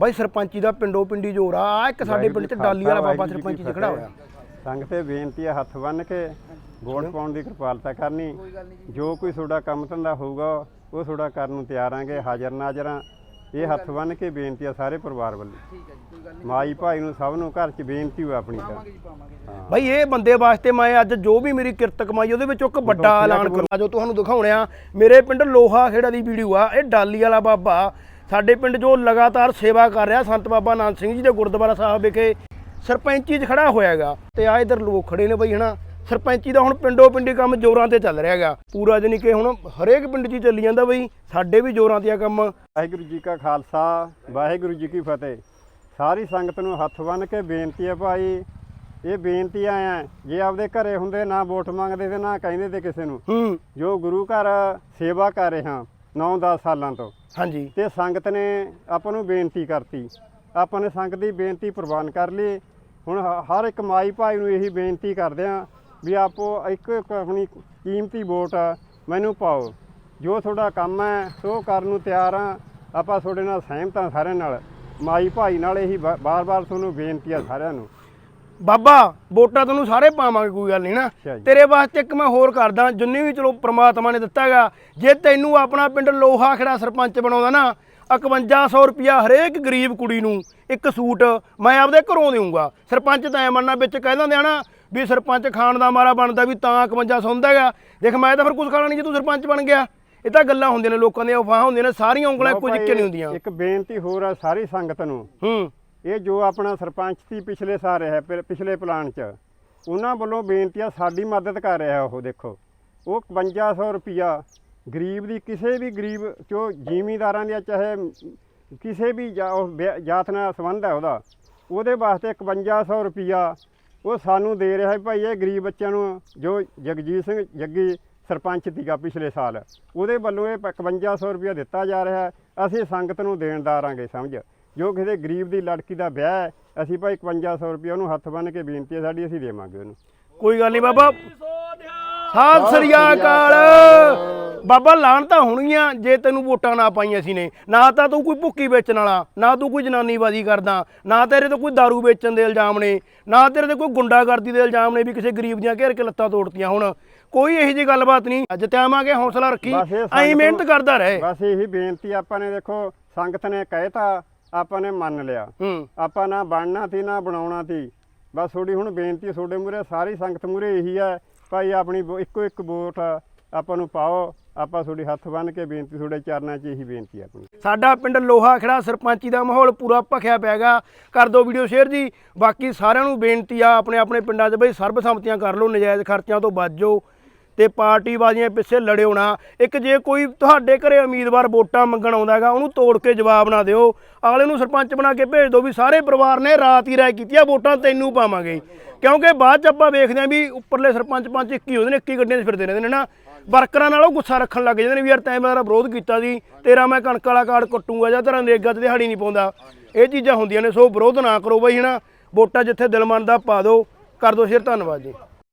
ਬਾਈ ਸਰਪੰਚੀ ਦਾ ਪਿੰਡੋ ਪਿੰਡੀ ਜੋਰ ਆ ਆਹ ਇੱਕ ਸਾਡੇ ਪਿੰਡ 'ਚ ਡਾਲੀ ਵਾਲਾ ਬਾਬਾ ਸਰਪੰਚੀ 'ਚ ਖੜਾ ਹੋਇਆ। ਸੰਗ ਤੇ ਬੇਨਤੀ ਹੈ ਹੱਥ ਬੰਨ ਕੇ ਵੋਟ ਪਾਉਣ ਦੀ ਕਿਰਪਾਲਤਾ ਕਰਨੀ। ਜੋ ਕੋਈ ਤੁਹਾਡਾ ਕੰਮ ਧੰਦਾ ਹੋਊਗਾ ਉਹ ਤੁਹਾਡਾ ਕਰਨ ਨੂੰ ਤਿਆਰ ਆਂਗੇ ਹਾਜ਼ਰ ਨਾਜ਼ਰਾਂ ਇਹ ਹੱਥ ਬੰਨ ਕੇ ਬੇਨਤੀ ਆ ਸਾਰੇ ਪਰਿਵਾਰ ਵੱਲੋਂ। ਮਾਈ ਭਾਈ ਨੂੰ ਸਭ ਨੂੰ ਘਰ 'ਚ ਬੇਨਤੀ ਹੋ ਆਪਣੀ ਤਾਂ। ਬਾਈ ਇਹ ਬੰਦੇ ਵਾਸਤੇ ਮੈਂ ਅੱਜ ਜੋ ਵੀ ਮੇਰੀ ਕਿਰਤ ਕਮਾਈ ਉਹਦੇ ਵਿੱਚੋਂ ਇੱਕ ਵੱਡਾ ਐਲਾਨ ਕਰੂੰਗਾ ਜੋ ਤੁਹਾਨੂੰ ਦਿਖਾਉਣਿਆ ਮੇਰੇ ਪਿੰਡ ਲੋਹਾ ਖੇੜਾ ਦੀ ਵੀਡੀਓ ਆ ਇਹ ਡਾਲੀ ਵਾਲਾ ਬਾਬਾ। ਸਾਡੇ ਪਿੰਡ ਜੋ ਲਗਾਤਾਰ ਸੇਵਾ ਕਰ ਰਿਹਾ ਸੰਤ ਬਾਬਾ ਨਾਨਕ ਸਿੰਘ ਜੀ ਦੇ ਗੁਰਦੁਆਰਾ ਸਾਹਿਬ ਵਿਖੇ ਸਰਪੰਚੀ 'ਚ ਖੜਾ ਹੋਇਆਗਾ ਤੇ ਆ ਇਧਰ ਲੋਕ ਖੜੇ ਨੇ ਬਈ ਹਨਾ। ਸਰਪੰਚੀ ਦਾ ਹੁਣ ਪਿੰਡੋ ਪਿੰਡੀ ਕੰਮ ਜ਼ੋਰਾਂ ਤੇ ਚੱਲ ਰਿਹਾਗਾ ਪੂਰਾ ਜਾਨੀ ਕਿ ਹੁਣ ਹਰੇਕ ਪਿੰਡ 'ਚ ਚੱਲੀ ਜਾਂਦਾ ਬਈ ਸਾਡੇ ਵੀ ਜ਼ੋਰਾਂ ਤੇ ਆ ਕੰਮ। ਵਾਹਿਗੁਰੂ ਜੀ ਕਾ ਖਾਲਸਾ ਵਾਹਿਗੁਰੂ ਜੀ ਕੀ ਫਤਿਹ। ਸਾਰੀ ਸੰਗਤ ਨੂੰ ਹੱਥ ਬੰਨ ਕੇ ਬੇਨਤੀ ਹੈ ਭਾਈ ਇਹ ਬੇਨਤੀ ਆਇਆ ਜੇ ਆਪਦੇ ਘਰੇ ਹੁੰਦੇ ਨਾ ਵੋਟ ਮੰਗਦੇ ਤੇ ਨਾ ਕਹਿੰਦੇ ਤੇ ਕਿਸੇ ਨੂੰ। ਜੋ ਗੁਰੂ ਘਰ ਸੇਵਾ ਕਰ ਰਹੇ ਹਾਂ 9-10 ਸਾਲਾਂ ਤੋਂ। ਹਾਂਜੀ। ਤੇ ਸੰਗਤ ਨੇ ਆਪਾਂ ਨੂੰ ਬੇਨਤੀ ਕਰਤੀ। ਆਪਾਂ ਨੇ ਸੰਗਤ ਦੀ ਬੇਨਤੀ ਪ੍ਰਵਾਨ ਕਰ ਲਈ। ਹੁਣ ਹ- ਹਰ ਇੱਕ ਮਾਈ ਭਾਈ ਨੂੰ ਇਹੀ ਬੇਨਤੀ ਕਰਦੇ ਆ ਵੀ ਆਪੋ ਇੱਕ ਇੱਕ ਆਪਣੀ ਕੀਮਤੀ ਵੋਟ ਮੈਨੂੰ ਪਾਓ। ਜੋ ਤੁਹਾਡਾ ਕੰਮ ਹੈ ਸੋ ਕਰਨ ਨੂੰ ਤਿਆਰ ਆ। ਆਪਾਂ ਤੁਹਾਡੇ ਨਾਲ ਸਹਿਮਤ ਆ ਸਾਰਿਆਂ ਨਾਲ। ਮਾਈ ਭਾਈ ਨਾਲ ਇਹੀ ਬਾਰ-ਬਾਰ ਤੁਹਾਨੂੰ ਬੇਨਤੀ ਆ ਸਾਰਿਆਂ ਨੂੰ। ਬਾਬਾ ਵੋਟਾਂ ਤੈਨੂੰ ਸਾਰੇ ਪਾਵਾਂਗੇ ਕੋਈ ਗੱਲ ਨਹੀਂ ਨਾ। ਤੇਰੇ ਵਾਸਤੇ ਇੱਕ ਮੈਂ ਹੋਰ ਕਰਦਾ ਜਿੰਨੀ ਵੀ ਚਲੋ ਪ੍ਰਮਾਤਮਾ ਨੇ ਦਿੱਤਾਗਾ ਜੇ ਤੈਨੂੰ ਆਪਣਾ ਪਿੰਡ ਲੋਹਾ ਖੜਾ ਸਰਪੰਚ ਬਣਾਉਂਦਾ ਨਾ 5100 ਰੁਪਿਆ ਹਰੇਕ ਗਰੀਬ ਕੁੜੀ ਨੂੰ ਇੱਕ ਸੂਟ ਮੈਂ ਆਪਦੇ ਘਰੋਂ ਦੇਊਂਗਾ। ਸਰਪੰਚ ਤਾਂ ਐ ਮੰਨਣਾ ਵਿੱਚ ਕਹਿ ਦਿੰਦੇ ਆ ਨਾ ਵੀ ਸਰਪੰਚ ਖਾਣ ਦਾ ਮਾਰਾ ਬਣਦਾ ਵੀ ਤਾਂ 5100 ਹੁੰਦਾਗਾ ਦੇਖ ਮੈਂ ਤਾਂ ਫਿਰ ਕੁਝ ਖਾਣਾ ਨਹੀਂ ਜੇ ਤੂੰ ਸਰਪੰਚ ਬਣ ਗਿਆ। ਇਹ ਤਾਂ ਗੱਲਾਂ ਹੁੰਦੀਆਂ ਨੇ ਲੋਕਾਂ ਦੀਆਂ ਅਫਵਾਹਾਂ ਹੁੰਦੀਆਂ ਨੇ ਸਾਰੀਆਂ ਉਂਗਲਾਂ ਕੁਝ ਇੱਕੇ ਨਹੀਂ ਹੁੰਦੀਆਂ। ਇੱਕ ਬੇਨਤੀ ਹੋਰ ਆ ਸਾਰੀ ਸੰਗਤ ਨੂੰ। ਹੂੰ। ਇਹ ਜੋ ਆਪਣਾ ਸਰਪੰਚ ਸੀ ਪਿਛਲੇ ਸਾਲ ਰਿਹਾ, ਪਿ- ਪਿਛਲੇ ਪਲਾਨ 'ਚ, ਉਹਨਾਂ ਵੱਲੋਂ ਬੇਨਤੀ ਆ ਸਾਡੀ ਮਦਦ ਕਰ ਰਿਹਾ ਉਹ ਦੇਖੋ। ਉਹ 5500 ਰੁਪਿਆ ਗਰੀਬ ਦੀ ਕਿਸੇ ਵੀ ਗਰੀਬ ਜੋ ਜ਼ਿਮੀਂਦਾਰਾਂ ਦੀ ਚਾਹੇ ਕਿਸੇ ਵੀ ਜਾ- ਉਹ ਵਿਆ- ਜਾਤ ਨਾਲ ਸੰਬੰਧ ਹੈ ਉਹਦਾ, ਉਹਦੇ ਵਾਸਤੇ 5500 ਰੁਪਿਆ ਉਹ ਸਾਨੂੰ ਦੇ ਰਿਹਾ ਭਾਈ ਇਹ ਗਰੀਬ ਬੱਚਿਆਂ ਨੂੰ ਜੋ ਜਗਜੀਤ ਸਿੰਘ ਜੱਗੀ ਸਰਪੰਚ ਸੀਗਾ ਪਿਛਲੇ ਸਾਲ, ਉਹਦੇ ਵੱਲੋਂ ਇਹ 5500 ਰੁਪਇਆ ਦਿੱਤਾ ਜਾ ਰਿਹਾ, ਅਸੀਂ ਸੰਗਤ ਨੂੰ ਦੇਣਦਾਰਾਂਗੇ ਸਮਝ। ਜੋ ਕਿਸੇ ਗਰੀਬ ਦੀ ਲੜਕੀ ਦਾ ਵਿਆਹ ਹੈ ਅਸੀਂ ਭਾਈ 5500 ਰੁਪਇਆ ਉਹਨੂੰ ਹੱਥ ਬੰਨ੍ਹ ਕੇ ਬੇਨਤੀ ਹੈ ਸਾਡੀ ਅਸੀਂ ਦੇਵਾਂਗੇ ਉਹਨੂੰ। ਕੋਈ ਗੱਲ ਨਹੀਂ ਬਾਬਾ। ਸਤਿ ਸ੍ਰੀ ਅਕਾਲ। ਬਾਬਾ ਲਾਣ ਤਾਂ ਹੋਣਗੀਆਂ ਜੇ ਤੈਨੂੰ ਵੋਟਾਂ ਨਾ ਪਾਈਆਂ ਸੀ ਨੇ। ਨਾ ਤਾਂ ਤੂੰ ਕੋਈ ਭੁੱਕੀ ਵੇਚਣ ਵਾਲਾ ਨਾ ਤੂੰ ਕੋਈ ਜਨਾਨੀਬਾਜ਼ੀ ਕਰਦਾ ਨਾ ਤੇਰੇ ਤੇ ਕੋਈ दारू ਵੇਚਣ ਦੇ ਇਲਜ਼ਾਮ ਨੇ ਨਾ ਤੇਰੇ ਤੇ ਕੋਈ ਗੁੰਡਾਗਰਦੀ ਦੇ ਇਲਜ਼ਾਮ ਨੇ ਵੀ ਕਿਸੇ ਗਰੀਬ ਦੀਆਂ ਘੇਰ ਕੇ ਲੱਤਾਂ ਤੋੜਤੀਆਂ ਹੁਣ। ਕੋਈ ਇਹੋ ਜਿਹੀ ਗੱਲਬਾਤ ਨਹੀਂ। ਅੱਜ ਤਿਆਵਾਂਗੇ ਹੌਸਲਾ ਰੱਖੀ। ਐਂ ਸੰਗਤ ਮਿਹਨਤ ਕਰਦਾ ਰਹੇ। ਬਸ ਇਹੀ ਬੇਨਤੀ ਆਪਾਂ ਨੇ ਦੇਖੋ ਸੰਗਤ ਨੇ ਕਹਿਤਾ ਆਪਾਂ ਨੇ ਮੰਨ ਲਿਆ। ਆਪਾਂ ਨਾ ਬਣਨਾ ਸੀ ਨਾ ਬਣਾਉਣਾ ਸੀ। ਬਸ ਤੁਹਾਡੀ ਹੁਣ ਬੇਨਤੀ ਤੁਹਾਡੇ ਮੂਰੇ ਸਾਰੀ ਸੰਗਤ ਮੂਰੇ ਇਹੀ ਹੈ ਭਾਈ ਆਪਣੀ ਇੱਕੋ ਇੱਕ ਵੋਟ ਆਪਾਂ ਨੂੰ ਪਾਓ। ਆਪਾਂ ਤੁਹਾਡੇ ਹੱਥ ਬੰਨ੍ਹ ਕੇ ਬੇਨਤੀ ਤੁਹਾਡੇ ਚਰਨਾਂ 'ਚ ਇਹੀ ਬੇਨਤੀ ਆਪਣੀ। ਸਾਡਾ ਪਿੰਡ ਲੋਹਾ ਖੜਾ ਸਰਪੰਚੀ ਦਾ ਮਾਹੌਲ ਪੂਰਾ ਭਖਿਆ ਪਿਆਗਾ ਕਰ ਦਿਓ ਵੀਡੀਓ ਸ਼ੇਅਰ ਜੀ। ਬਾਕੀ ਸਾਰਿਆਂ ਨੂੰ ਬੇਨਤੀ ਆ ਆਪਣੇ ਆਪਣੇ ਪਿੰਡਾਂ 'ਚ ਬਈ ਸਰਬਸੰਮਤੀਆਂ ਕਰ ਲਓ ਨਜਾਇਜ਼ ਖਰਚਿਆਂ ਤੋਂ ਬਚ ਜਾਓ। ਤੇ ਪਾਰਟੀ ਬਾਜ਼ੀਆਂ ਪਿੱਛੇ ਲੜਿਓ ਨਾ ਇੱਕ ਜੇ ਕੋਈ ਤੁਹਾਡੇ ਘਰੇ ਉਮੀਦਵਾਰ ਵੋਟਾਂ ਮੰਗਣ ਆਉਂਦਾ ਹੈਗਾ, ਉਹਨੂੰ ਤੋੜ ਕੇ ਜਵਾਬ ਨਾ ਦਿਓ। ਅਗਲੇ ਨੂੰ ਸਰਪੰਚ ਬਣਾ ਕੇ ਭੇਜ ਦਿਓ ਵੀ ਸਾਰੇ ਪਰਿਵਾਰ ਨੇ ਰਾਤ ਹੀ ਰਾਏ ਕੀਤੀ ਆ, ਵੋਟਾਂ ਤੈਨੂੰ ਪਾਵਾਂਗੇ। ਕਿਉਂਕਿ ਬਾਅਦ ਚ ਆਪਾਂ ਵੇਖਦੇ ਆਂ ਵੀ ਉੱਪਰਲੇ ਸਰਪੰਚ ਪੰਚ 21 ਹੁੰਦੇ ਨੇ 21 ਗੱਡੀਆਂ 'ਚ ਫਿਰਦੇ ਰਹਿੰਦੇ ਨੇ ਨਾ। ਵਰਕਰਾਂ ਨਾਲ ਉਹ ਗੁੱਸਾ ਰੱਖਣ ਲੱਗ ਜਾਂਦੇ ਨੇ ਵੀ ਯਾਰ ਤੈਂ ਮੇਰਾ ਵਿਰੋਧ ਕੀਤਾ ਸੀ, ਤੇਰਾ ਮੈਂ ਕਣਕ ਵਾਲਾ ਕਾਰਡ ਕੱਟੂਗਾ ਜਾਂ ਤੇਰਾ ਨਰੇਗਾ ਤੇ ਦਿਹਾੜੀ ਨਹੀਂ ਪਾਉਂਦਾ। ਇਹ ਚੀਜ਼ਾਂ ਹੁੰਦੀਆਂ ਨੇ, ਸੋ ਵਿਰੋਧ ਨਾ ਕਰੋ ਬਈ, ਹਨਾ। ਵੋਟਾਂ ਜਿੱਥੇ ਦਿਲ ਮੰਨਦਾ ਪਾ ਦਿਓ। ਕਰ ਦਿਓ ਸ਼ੇਰ, ਧੰਨਵਾਦ ਜੀ।